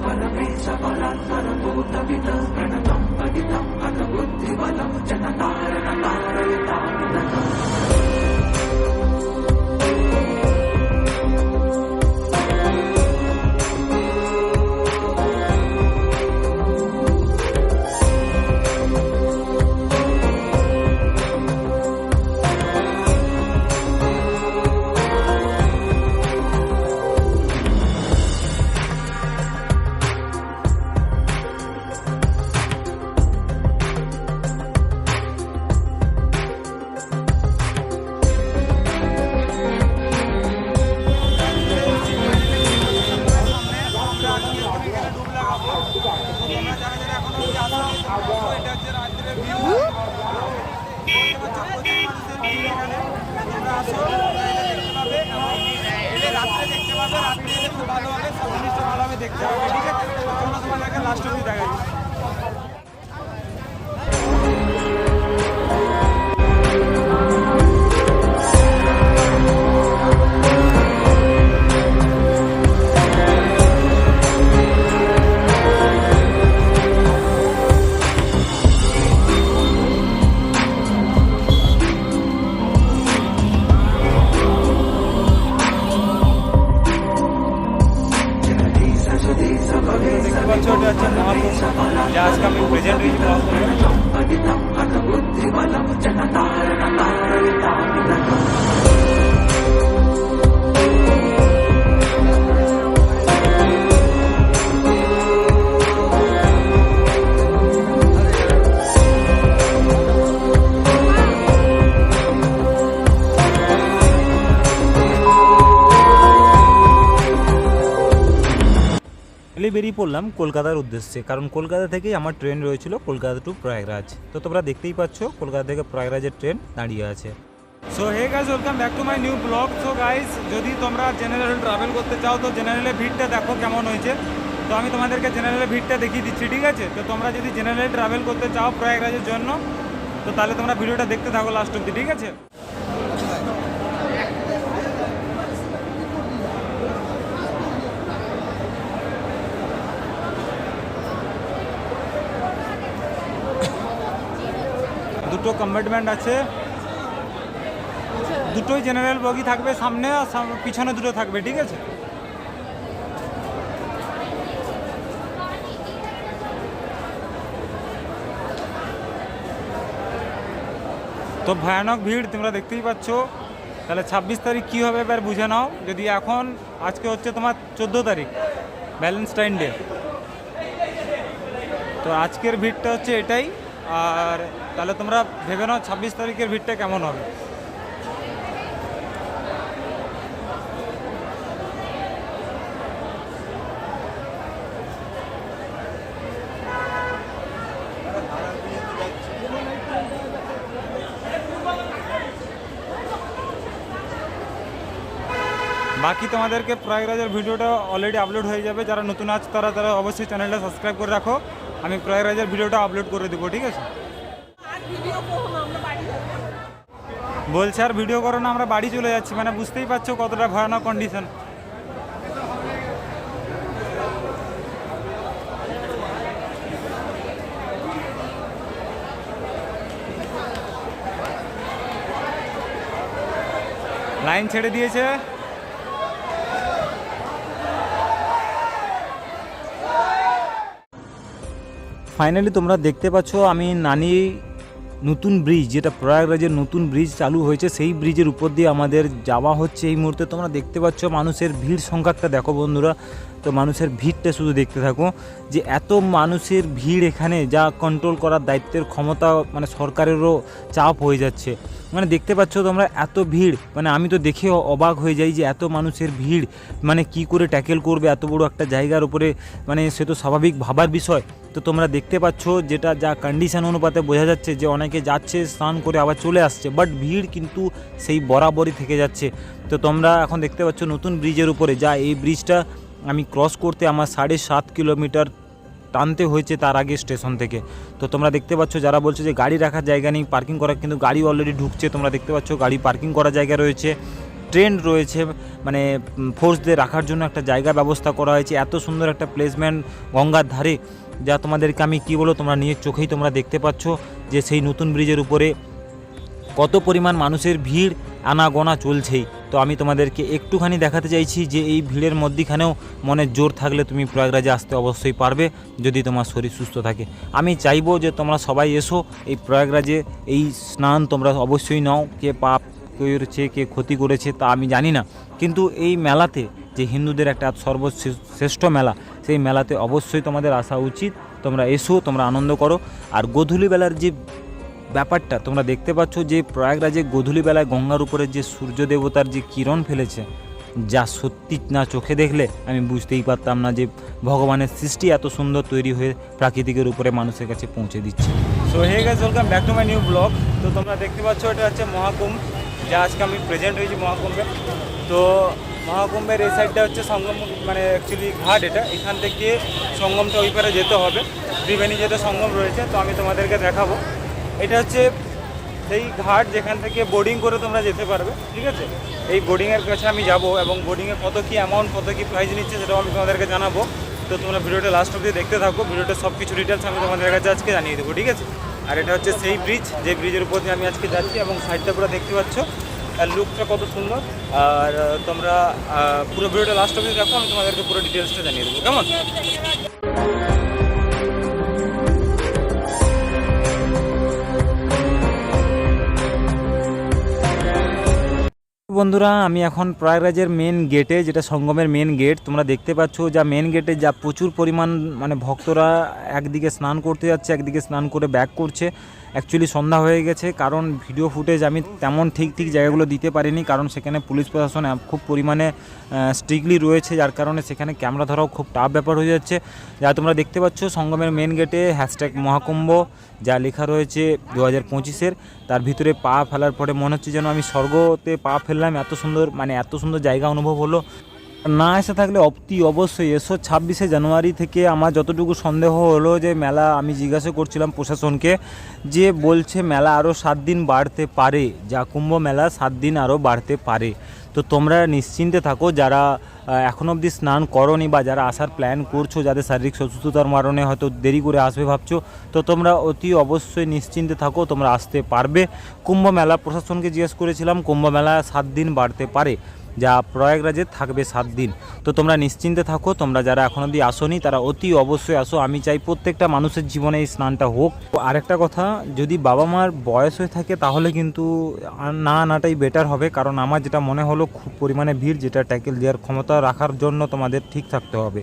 দেখতে লাস্ট অব্দি দেখাচ্ছি এলে বেরিয়ে পড়লাম কলকাতার উদ্দেশ্যে। কারণ কলকাতা থেকেই আমার ট্রেন রয়েছিল কলকাতা টু প্রয়াগরাজ। তো তোমরা দেখতেই পাচ্ছ কলকাতা থেকে প্রয়াগরাজের ট্রেন দাঁড়িয়ে আছে। So hey guys welcome back to my new blog so guys যদি তোমরা জেনারেল ট্রাভেল করতে চাও, তো জেনারেলের ভিড়টা দেখো কেমন হয়েছে। তো আমি তোমাদেরকে জেনারেলের ভিড়টা দেখিয়ে দিচ্ছি, ঠিক আছে? তো তোমরা যদি জেনারেল ট্রাভেল করতে চাও প্রয়াগরাজের জন্য, তো তাহলে তোমরা ভিডিওটা দেখতে থাকো লাস্ট অব্দি ঠিক আছে? দুটো কম্পার্টমেন্ট আছে। দুটোই জেনারেল বগি থাকবে সামনে আর পিছনে দুটো থাকবে, ঠিক আছে? তো ভয়ানক ভিড়, তোমরা দেখতেই পাচ্ছ। তাহলে ছাব্বিশ তারিখ কী হবে এবার বুঝে নাও। যদি এখন, আজকে হচ্ছে তোমার চোদ্দ তারিখ ভ্যালেন্টাইন ডে তো আজকের ভিড়টা হচ্ছে এটাই। আর তাহলে তোমরা ভেবে নাও ছাব্বিশ তারিখের ভিড়টা কেমন হবে। বাকি তোমাদেরকে প্রয়াগরাজের ভিডিওটা অলরেডি আপলোড হয়ে যাবে। যারা নতুন আছে তারা তারা অবশ্যই চ্যানেলটা সাবস্ক্রাইব করে রাখো। আমি প্রয়াগরাজের ভিডিওটা আপলোড করে দেবো, ঠিক আছে? বলছে, আর ভিডিও করো না, আমরা বাড়ি চলে যাচ্ছি। মানে বুঝতেই পারছ কতটা ভয়ানক কন্ডিশন লাইন ছেড়ে দিয়েছে। ফাইনালি তোমরা দেখতে পাচ্ছ, আমি নানি নতুন ব্রিজ, যেটা প্রয়াগরাজের নতুন ব্রিজ চালু হয়েছে, সেই ব্রিজের উপর দিয়ে আমাদের যাওয়া হচ্ছে এই মুহূর্তে। তোমরা দেখতে পাচ্ছ মানুষের ভিড় সংখ্যাটা দেখো বন্ধুরা তো মানুষের ভিড়টা শুধু দেখতে থাকো যে এত মানুষের ভিড় এখানে যা কন্ট্রোল করার দায়িত্বের ক্ষমতা মানে সরকারেরও চাপ হয়ে যাচ্ছে। মানে দেখতে পাচ্ছ তোমরা এত ভিড় মানে আমি তো দেখে অবাক হয়ে যাই যে এত মানুষের ভিড় মানে কি করে ট্যাকেল করবে এত বড় একটা জায়গার উপরে মানে সে তো স্বাভাবিক ভাবার বিষয়। তো তোমরা দেখতে পাচ্ছ যেটা যা কন্ডিশন অনুপাতে বোঝা যাচ্ছে যে অনেকে যাচ্ছে, স্নান করে আবার চলে আসছে বাট ভিড় কিন্তু সেই বরাবরই থেকে যাচ্ছে। তো তোমরা এখন দেখতে পাচ্ছ নতুন ব্রিজের উপরে, যা এই ব্রিজটা আমি ক্রস করতে আমার সাড়ে সাত কিলোমিটার টানতে হয়েছে তার আগে স্টেশন থেকে। তো তোমরা দেখতে পাচ্ছ, যারা বলছে যে গাড়ি রাখার জায়গা নেই পার্কিং করার কিন্তু গাড়ি অলরেডি ঢুকছে। তোমরা দেখতে পাচ্ছ, গাড়ি পার্কিং করার জায়গা রয়েছে। ট্রেন রয়েছে মানে ফোর্স দিয়ে রাখার জন্য একটা জায়গা ব্যবস্থা করা হয়েছে। এত সুন্দর একটা প্লেসমেন্ট গঙ্গার ধারে, যা তোমাদেরকে আমি কী বলো তোমরা নিজের চোখেই তোমরা দেখতে পাচ্ছ যে সেই নতুন ব্রিজের উপরে কত পরিমাণ মানুষের ভিড়, আনাগোনা চলছেই। তো আমি তোমাদেরকে একটুখানি দেখাতে চাইছি যে এই ভিড়ের মধ্যিখানেও মনে জোর থাকলে তুমি প্রয়াগরাজে আসতে অবশ্যই পারবে, যদি তোমার শরীর সুস্থ থাকে। আমি চাইব যে তোমরা সবাই এসো, এই প্রয়াগরাজে এই স্নান তোমরা অবশ্যই নাও, কে পাপ করেছে, কে ক্ষতি করেছে তা আমি জানি না। কিন্তু এই মেলাতে যে হিন্দুদের একটা সর্বশ্রেষ্ঠ মেলা, সেই মেলাতে অবশ্যই তোমাদের আসা উচিত। তোমরা এসো, তোমরা আনন্দ করো। আর গধূলিবেলার যে ব্যাপারটা, তোমরা দেখতে পাচ্ছ যে প্রয়াগরাজে গধূলিবেলায় গঙ্গার উপরে যে সূর্য দেবতার যে কিরণ ফেলেছে, যা সত্যি না চোখে দেখলে আমি বুঝতেই পারতাম না যে ভগবানের সৃষ্টি এত সুন্দর তৈরি হয়ে প্রাকৃতিকের উপরে মানুষের কাছে পৌঁছে দিচ্ছে। So hey guys welcome back to my new blog তো তোমরা দেখতে পাচ্ছ, এটা হচ্ছে মহাকুম্ভ, যা আজকে আমি প্রেজেন্ট হয়েছি মহাকুম্ভে। তো মহাকুম্ভের এই সাইডটা হচ্ছে সঙ্গম মানে অ্যাকচুয়ালি ঘাট এটা। এখান থেকে সঙ্গমটা ওই পারে যেতে হবে। ত্রিবেণী যেতে সঙ্গম রয়েছে, তো আমি তোমাদেরকে দেখাবো। এটা হচ্ছে সেই ঘাট যেখান থেকে বোর্ডিং করে তোমরা যেতে পারবে, ঠিক আছে? এই বোর্ডিংয়ের কাছে আমি যাব এবং বোর্ডিংয়ে কত কী অ্যামাউন্ট কত কী প্রাইস নিচ্ছে সেটাও আমি তোমাদেরকে জানাব। তো তোমরা ভিডিওটা লাস্ট অবধি দেখতে থাকো, ভিডিওটা সব কিছু ডিটেলস আমি তোমাদের কাছে আজকে জানিয়ে দেবো, ঠিক আছে? আর এটা হচ্ছে সেই ব্রিজ যে ব্রিজের উপর দিয়ে আমি আজকে যাচ্ছি এবং সাইডটা পুরো দেখতে পাচ্ছ। আর লুকটা কত সুন্দর। আর তোমরা পুরো ভিডিওটা লাস্ট অবধি দেখো, আমি তোমাদেরকে পুরো ডিটেলসটা জানিয়ে দেবো, কেমন? বন্ধুরা, আমি এখন প্রয়াগরাজের মেন গেটে যেটা সঙ্গমের মেন গেট তোমরা দেখতে পাচ্ছ যা মেন গেটে যা প্রচুর পরিমাণ মানে ভক্তরা একদিকে স্নান করতে যাচ্ছে, একদিকে স্নান করে ব্যাক করছে। অ্যাকচুয়ালি সন্ধ্যা হয়ে গেছে, কারণ ভিডিও ফুটেজ আমি তেমন ঠিক ঠিক জায়গাগুলো দিতে পারিনি, কারণ সেখানে পুলিশ প্রশাসন খুব পরিমাণে স্ট্রিক্টলি রয়েছে, যার কারণে সেখানে ক্যামেরা ধরাও খুব টাফ ব্যাপার হয়ে যাচ্ছে। যা তোমরা দেখতে পাচ্ছ, সঙ্গমের মেন গেটে হ্যাশট্যাগ মহাকুম্ভ, যা লেখা রয়েছে দু হাজার পঁচিশের তার ভিতরে পা ফেলার পরে মনে হচ্ছে যেন আমি স্বর্গতে পা ফেললাম, এত সুন্দর মানে এত সুন্দর জায়গা অনুভব হলো। না এসে থাকলে অতি অবশ্যই। এসো ছাব্বিশে জানুয়ারি থেকে আমার যতটুকু সন্দেহ হলো যে মেলা, আমি জিজ্ঞাসা করছিলাম প্রশাসনকে যে বলছে মেলা আরও সাত দিন বাড়তে পারে, যা কুম্ভ মেলা সাত দিন আরও বাড়তে পারে। তো তোমরা নিশ্চিন্তে থাকো, যারা এখন অবধি স্নান করনি বা যারা আসার প্ল্যান করছ, যাদের শারীরিক অসুস্থতার কারণে হয়তো দেরি করে আসবে ভাবছ, তো তোমরা অতি অবশ্যই নিশ্চিন্তে থাকো, তোমরা আসতে পারবে। কুম্ভ মেলা প্রশাসনকে জিজ্ঞেস করেছিলাম, কুম্ভ মেলা সাত দিন বাড়তে পারে। যা প্রয়াগরাজে থাকবে সাত দিন। তো তোমরা নিশ্চিন্তে থাকো তোমরা যারা এখন অবধি আসোনি তারা অতি অবশ্যই আসো। আমি চাই প্রত্যেকটা মানুষের জীবনে এই স্নানটা হোক। আরেকটা কথা যদি বাবা মার বয়স হয়ে থাকে তাহলে কিন্তু না আনাটাই বেটার হবে। কারণ আমার যেটা মনে হলো খুব পরিমাণে ভিড় যেটা ট্যাকেল দেওয়ার ক্ষমতা রাখার জন্য তোমাদের ঠিক থাকতে হবে।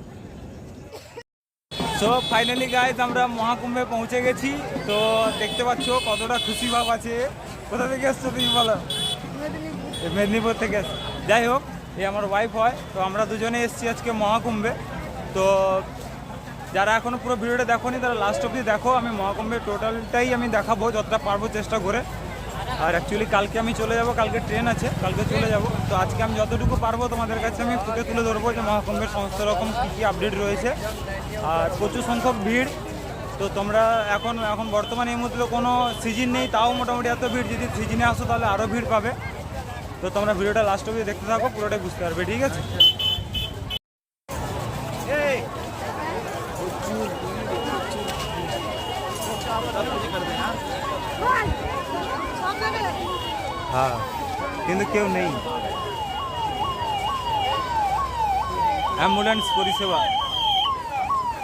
সো ফাইনালি গাইজ আমরা মহাকুম্ভে পৌঁছে গেছি। তো দেখতে পাচ্ছ কতটা খুশি ভাব আছে। কোথা থেকে এসছো তুমি বলো? মেদিনীপুর থেকে এসছো। যাই হোক এই আমার ওয়াইফ হয়, তো আমরা দুজনে এসেছি আজকে মহাকুম্ভে। তো যারা এখনও পুরো ভিডিওটা দেখোনি, তারা লাস্ট অবধি দেখো, আমি মহাকুম্ভের টোটালটাই আমি দেখাবো, যতটা পারব চেষ্টা করে। আর অ্যাকচুয়ালি কালকে আমি চলে যাব, কালকে ট্রেন আছে, কালকে চলে যাব। তো আজকে আমি যতটুকু পারব তোমাদের কাছে আমি ফুটে তুলে ধরবো যে মহাকুম্ভের সমস্ত রকম কী কী আপডেট রয়েছে। আর প্রচুর সংখ্যক ভিড়। তো তোমরা এখন এখন বর্তমানে এই মুহূর্তে কোনো সিজন নেই, তাও মোটামুটি এত ভিড়, যদি সিজনে আসো তাহলে আরও ভিড় পাবে। তো তোমরা ভিডিওটা লাস্ট অবধি দেখতে থাকো, পুরোটাই বুঝতে পারবে, ঠিক আছে? হ্যাঁ কিন্তু কেউ নেই। অ্যাম্বুলেন্স পরিষেবা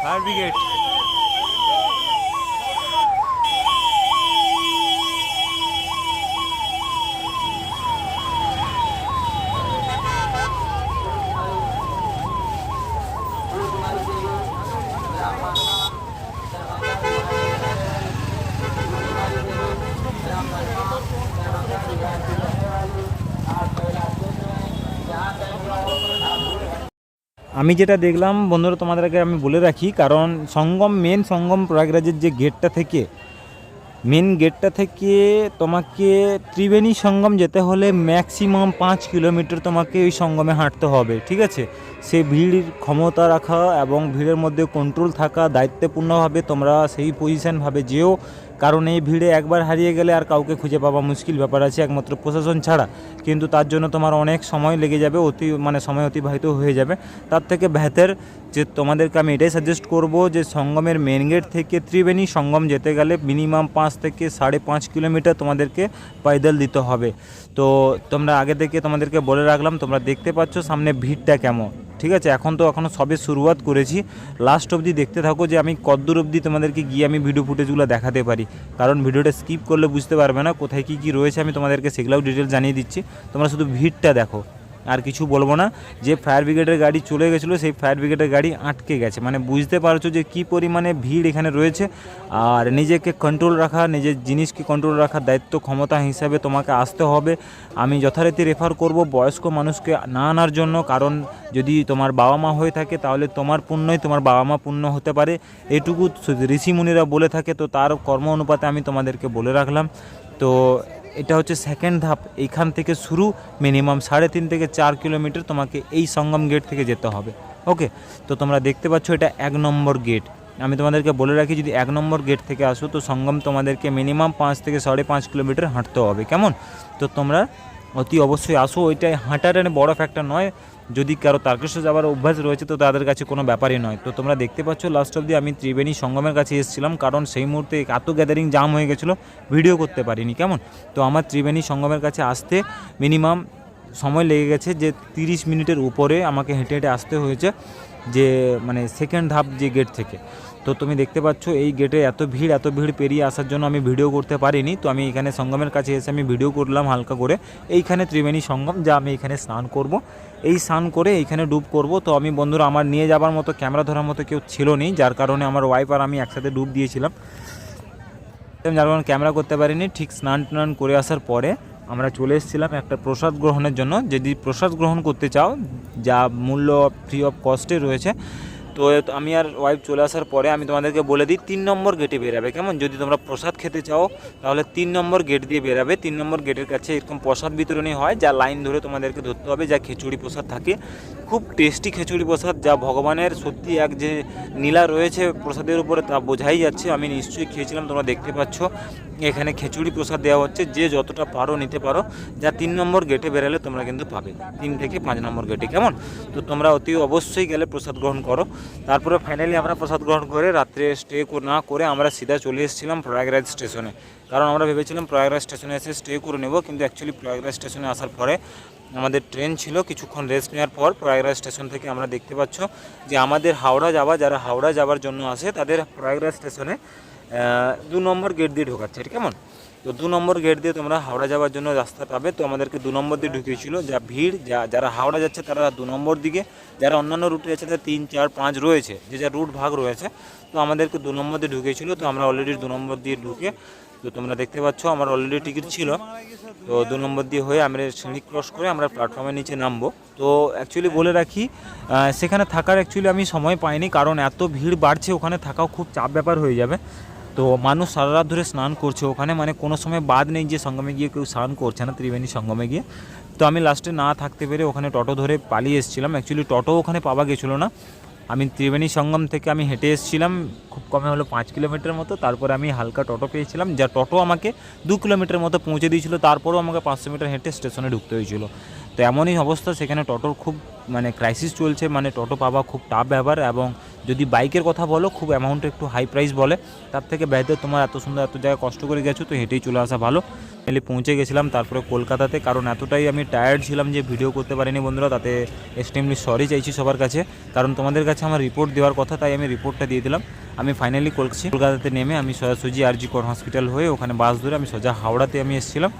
ফায়ার ব্রিগেড আমি যেটা দেখলাম, বন্ধুরা তোমাদেরকে আমি বলে রাখি, কারণ সঙ্গম মেন সঙ্গম প্রয়াগরাজের যে গেটটা থেকে মেন গেটটা থেকে তোমাকে ত্রিবেণী সঙ্গম যেতে হলে ম্যাক্সিমাম পাঁচ কিলোমিটার তোমাকে ওই সঙ্গমে হাঁটতে হবে, ঠিক আছে? সে ভিড় ক্ষমতা রাখা এবং ভিড়ের মধ্যে কন্ট্রোল থাকা দায়িত্বপূর্ণভাবে তোমরা সেই পজিশনভাবে যেও। কারণ এই ভিড়ে একবার হারিয়ে গেলে আর কাউকে খুঁজে পাওয়া মুশকিল ব্যাপার আছে একমাত্র প্রশাসন ছাড়া। কিন্তু তার জন্য তোমার অনেক সময় লেগে যাবে, অতি মানে সময় অতিবাহিত হয়ে যাবে। তার থেকে বেহতের যে তোমাদেরকে আমি এটাই সাজেস্ট করব যে সঙ্গমের মেন গেট থেকে ত্রিবেণী সঙ্গম যেতে গেলে মিনিমাম পাঁচ থেকে সাড়ে পাঁচ কিলোমিটার তোমাদেরকে পায়দল দিতে হবে। তো তোমরা আগে থেকে তোমাদেরকে বলে রাখলাম, তোমরা দেখতে পাচ্ছ সামনে ভিড়টা কেমন। ঠিক আছে, এখন তো এখনও সবে শুরুয়াত করেছি। লাস্ট অবধি দেখতে থাকো যে আমি কদ্দূর অবধি তোমাদেরকে গিয়ে আমি ভিডিও ফুটেজগুলো দেখাতে পারি। কারণ ভিডিওটা স্কিপ করলে বুঝতে পারবে না, কোথায় কী কী রয়েছে আমি তোমাদেরকে সেগুলোও ডিটেল জানিয়ে দিচ্ছি। তোমরা শুধু ভিড়টা দেখো। আর কিছু বলব না। যে ফায়ার ব্রিগেডের গাড়ি চলে গেছিল, সেই ফায়ার ব্রিগেডের গাড়ি আটকে গেছে। মানে বুঝতে পারছ যে কী পরিমাণে ভিড় এখানে রয়েছে। আর নিজেকে কন্ট্রোল রাখা, নিজের জিনিসকে কন্ট্রোল রাখার দায়িত্ব ক্ষমতা হিসাবে তোমাকে আসতে হবে। আমি যথারীতি রেফার করব বয়স্ক মানুষকে না আনার জন্য। কারণ যদি তোমার বাবা মা হয়ে থাকে, তাহলে তোমার পুণ্যই তোমার বাবা মা পুণ্য হতে পারে। এটুকু ঋষিমুনিরা বলে থাকে, তো তার কর্ম অনুপাতে আমি তোমাদেরকে বলে রাখলাম। তো এটা হচ্ছে সেকেন্ড ধাপ। এইখান থেকে শুরু মিনিমাম সাড়ে তিন থেকে চার কিলোমিটার তোমাকে এই সঙ্গম গেট থেকে যেতে হবে। ওকে তো তোমরা দেখতে পাচ্ছ এটা এক নম্বর গেট আমি তোমাদেরকে বলে রাখি, যদি এক নম্বর গেট থেকে আসো, তো সঙ্গম তোমাদেরকে মিনিমাম পাঁচ থেকে সাড়ে পাঁচ কিলোমিটার হাঁটতে হবে। কেমন? তো তোমরা অতি অবশ্যই আসো। ওইটাই হাঁটার বড় ফ্যাক্টর নয়। যদি কারও তারকেশ্বর যাওয়ার অভ্যাস রয়েছে, তো তাদের কাছে কোনো ব্যাপারই নয়। তো তোমরা দেখতে পাচ্ছ লাস্ট অবধি আমি ত্রিবেণী সঙ্গমের কাছে এসেছিলাম, কারণ সেই মুহূর্তে এত গ্যাদারিং জাম হয়ে গেছিল ভিডিও করতে পারিনি। কেমন? তো আমার ত্রিবেণী সঙ্গমের কাছে আসতে মিনিমাম সময় লেগে গেছে যে তিরিশ মিনিটের উপরে আমাকে হেঁটে হেঁটে আসতে হয়েছে, যে মানে সেকেন্ড ধাপ যে গেট থেকে। তো তুমি দেখতে পাচ্ছ, এই গেটে এত ভিড় এত ভিড় পেরিয়ে আসার জন্য আমি ভিডিও করতে পারিনি। তো আমি এখানে সঙ্গমের কাছে এসে আমি ভিডিও করলাম হালকা করে। এইখানে ত্রিবেণী সঙ্গম, যা আমি এখানে স্নান করব। এই স্নান করে এইখানে ডুব করব। তো আমি বন্ধুরা, আমার নিয়ে যাবার মতো ক্যামেরা ধরার মতো কেউ ছিল নি যার কারণে আমার ওয়াইফ আর আমি একসাথে ডুব দিয়েছিলাম। যার কারণে ক্যামেরা করতে পারিনি। ঠিক স্নান টান করে আসার পরে আমরা চলে এসেছিলাম একটা প্রসাদ গ্রহণের জন্য। যদি প্রসাদ গ্রহণ করতে চাও, যা মূল্য ফ্রি অফ কস্টে রয়েছে তো আমি আর ওয়াইফ চলে আসার পরে আমি তোমাদেরকে বলে দিই, তিন নম্বর গেটে বেরাবে। কেমন? যদি তোমরা প্রসাদ খেতে চাও, তাহলে তিন নম্বর গেট দিয়ে বেরাবে। তিন নম্বর গেটের কাছে এরকম প্রসাদ বিতরণী হয়, যা লাইন ধরে তোমাদেরকে ধরতে হবে, যা খিচুড়ি প্রসাদ থাকে। খুব টেস্টি খিচুড়ি প্রসাদ, যা ভগবানের সত্যি এক যে নীলা রয়েছে প্রসাদের উপরে, তা বোঝাই যাচ্ছে। আমি নিশ্চয়ই খেয়েছিলাম, তোমরা দেখতে পাচ্ছ। এখানে খিচুড়ি প্রসাদ দেওয়া হচ্ছে, যে যতটা পারো নিতে পারো। যা তিন নম্বর গেটে বেরালে তোমরা কিন্তু পাবে। তিন থেকে পাঁচ নম্বর গেটে কেমন? তো তোমরা অতি অবশ্যই গেলে প্রসাদ গ্রহণ করো। তারপরে ফাইনালি আমরা প্রসাদ গ্রহণ করে রাত্রে স্টে না করে আমরা সিধা চলে এসেছিলাম প্রয়াগরাজ স্টেশনে কারণ আমরা ভেবেছিলাম প্রয়াগরাজ স্টেশনে এসে স্টে করে নেব, কিন্তু অ্যাকচুয়ালি প্রয়াগরাজ স্টেশনে আসার পরে আমাদের ট্রেন ছিল, কিছুক্ষণ রেস্ট নেওয়ার পর প্রয়াগরাজ স্টেশন থেকে আমরা দেখতে পাচ্ছ যে আমাদের হাওড়া যাওয়া, যারা হাওড়া যাওয়ার জন্য আসে, তাদের প্রয়াগরাজ স্টেশনে দু নম্বর গেট দিয়ে ঢোকাচ্ছে কেমন? তো দু নম্বর গেট দিয়ে তোমরা হাওড়া যাওয়ার জন্য রাস্তা পাবে। তো আমাদেরকে দু নম্বর দিয়ে ঢুকিয়েছিল যা ভিড়, যা, যারা হাওড়া যাচ্ছে তারা দু নম্বর দিকে, যারা অন্যান্য রুটে যাচ্ছে তারা তিন, চার, পাঁচ রয়েছে, যে যা রুট ভাগ রয়েছে, তো আমাদেরকে দু নম্বর দিয়ে ঢুকিয়েছিল তো আমরা অলরেডি দু নম্বর দিয়ে ঢুকে, তো তোমরা দেখতে পাচ্ছ আমার অলরেডি টিকিট ছিল। তো দু নম্বর দিয়ে হয়ে আমরা সিঁড়ি ক্রস করে আমরা প্ল্যাটফর্মের নিচে নামবো। তো অ্যাকচুয়ালি বলে রাখি সেখানে থাকার অ্যাকচুয়ালি আমি সময় পাইনি, কারণ এত ভিড় বাড়ছে, ওখানে থাকাও খুব চাপ ব্যাপার হয়ে যাবে। তো মানুষ সারা রাত ধরে স্নান করছে। ওখানে মানে কোনো সময় বাদ নেই যে সঙ্গমে গিয়ে কেউ স্নান করছে না, ত্রিবেণী সঙ্গমে গিয়ে। তো আমি লাস্টে না থাকতে পেরে ওখানে টোটো ধরে পালিয়ে এসেছিলাম। অ্যাকচুয়ালি টোটো ওখানে পাওয়া গেছিল না। আমি ত্রিবেণী সঙ্গম থেকে আমি হেঁটে এসেছিলাম, খুব কমে হলো পাঁচ কিলোমিটার মতো। তারপরে আমি হালকা টোটো পেয়েছিলাম, যা টোটো আমাকে দু কিলোমিটার মতো পৌঁছে দিয়েছিল। তারপরেও আমাকে পাঁচশো মিটার হেঁটে স্টেশনে ঢুকতে হয়েছিল। তো এমনই অবস্থা, সেখানে টোটোর খুব মানে ক্রাইসিস চলছে মানে টোটো পাওয়া খুব টাফ ব্যাপার এবং যদি বাইকের কথা বলো, খুব অ্যামাউন্ট একটু হাই প্রাইস বলে। তার থেকে বেহতর তোমার এত সুন্দর এত জায়গায় কষ্ট করে গেছো, তো হেঁটেই চলে আসা ভালো। ফাইনালি পৌঁছে গেছিলাম তারপরে কলকাতাতে। কারণ এতটাই আমি টায়ার্ড ছিলাম যে ভিডিও করতে পারিনি বন্ধুরা, তাতে এক্সট্রিমলি সরি চাইছি সবার কাছে। কারণ তোমাদের কাছে আমার রিপোর্ট দেওয়ার কথা, তাই আমি রিপোর্টটা দিয়ে দিলাম। আমি ফাইনালি কলকাতা কলকাতাতে নেমে আমি সোজাসুজি আর জি কর হসপিটাল হয়ে ওখানে বাস ধরে আমি সোজা হাওড়াতে আমি এসেছিলাম।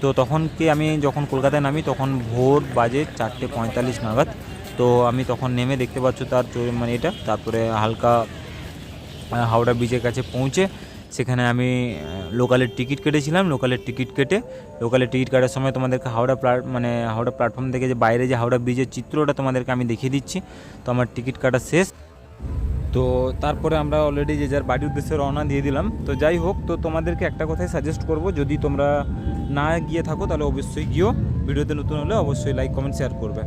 তো তখন কি আমি যখন কলকাতায় নামি, তখন ভোর বাজে চারটে পঁয়তাল্লিশ নাগাদ। তো আমি তখন নেমে দেখতে পাচ্ছ তার মানে এটা, তারপরে হালকা হাওড়া ব্রিজের কাছে পৌঁছে সেখানে আমি লোকালের টিকিট কেটেছিলাম। লোকালের টিকিট কেটে লোকালের টিকিট কাটার সময় তোমাদেরকে হাওড়া প্লাট মানে হাওড়া প্ল্যাটফর্ম থেকে যে বাইরে যে হাওড়া ব্রিজের চিত্রটা তোমাদেরকে আমি দেখিয়ে দিচ্ছি। তো আমার টিকিট কাটা শেষ। তো তারপরে আমরা অলরেডি যে যার বাড়ির উদ্দেশ্যে রওনা দিয়ে দিলাম। তো যাই হোক, তো তোমাদেরকে একটা কথাই সাজেস্ট করব, যদি তোমরা না গিয়ে থাকো তাহলে অবশ্যই গিয়েও ভিডিওতে নতুন হলে অবশ্যই লাইক কমেন্ট শেয়ার করবে।